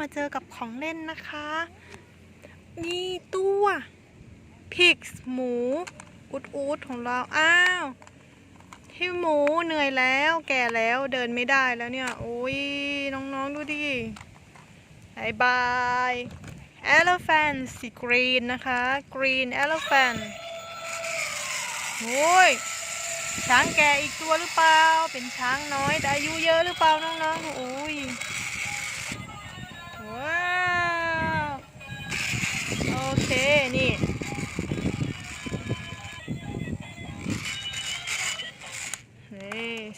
มาเจอกับของเล่นนะคะนี่ตัวพิกหมูอุดอุดของเรา อ้าวพี่หมูเหนื่อยแล้วแก่แล้วเดินไม่ได้แล้วเนี่ย โอ้ยน้องๆดูดิบายบาย elephant สี green นะคะ green elephant โอ้ยช้างแก่อีกตัวหรือเปล่า เป็นช้างน้อยแต่อายุเยอะหรือเปล่าน้องๆโอ้ย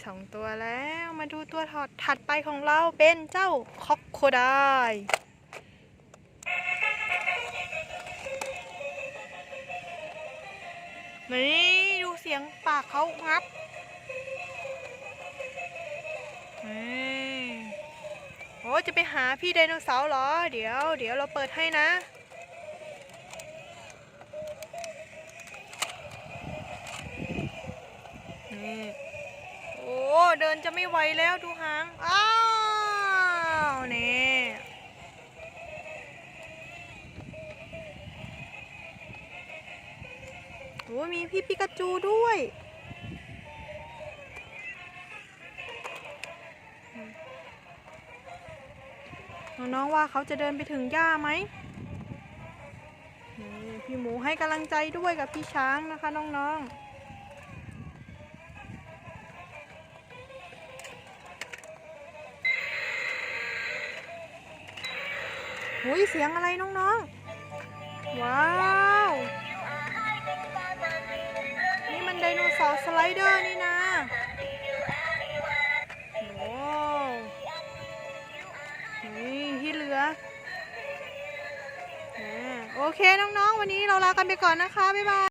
สองตัวแล้วมาดูตัวถอดถัดไปของเราเป็นเจ้าคอกโคไดนี่ดูเสียงปากเขางับโอ้จะไปหาพี่ไดโนเสาร์เหรอ เดี๋ยว เดี๋ยวเราเปิดให้นะ นี่ เดินจะไม่ไหวแล้วดูหาง อ้าวนี่โอ้มีพี่ปิกาจูด้วยน้องๆว่าเขาจะเดินไปถึงหญ้าไหม พี่หมูให้กำลังใจด้วยกับพี่ช้างนะคะน้องๆ หุยเสียงอะไรน้องๆ ว้าว นี่มันไดโนเสาร์สไลเดอร์นี่นะโอ้นี่ที่เหลือโอเคน้องๆ วันนี้เราลากันไปก่อนนะคะ บ๊ายบาย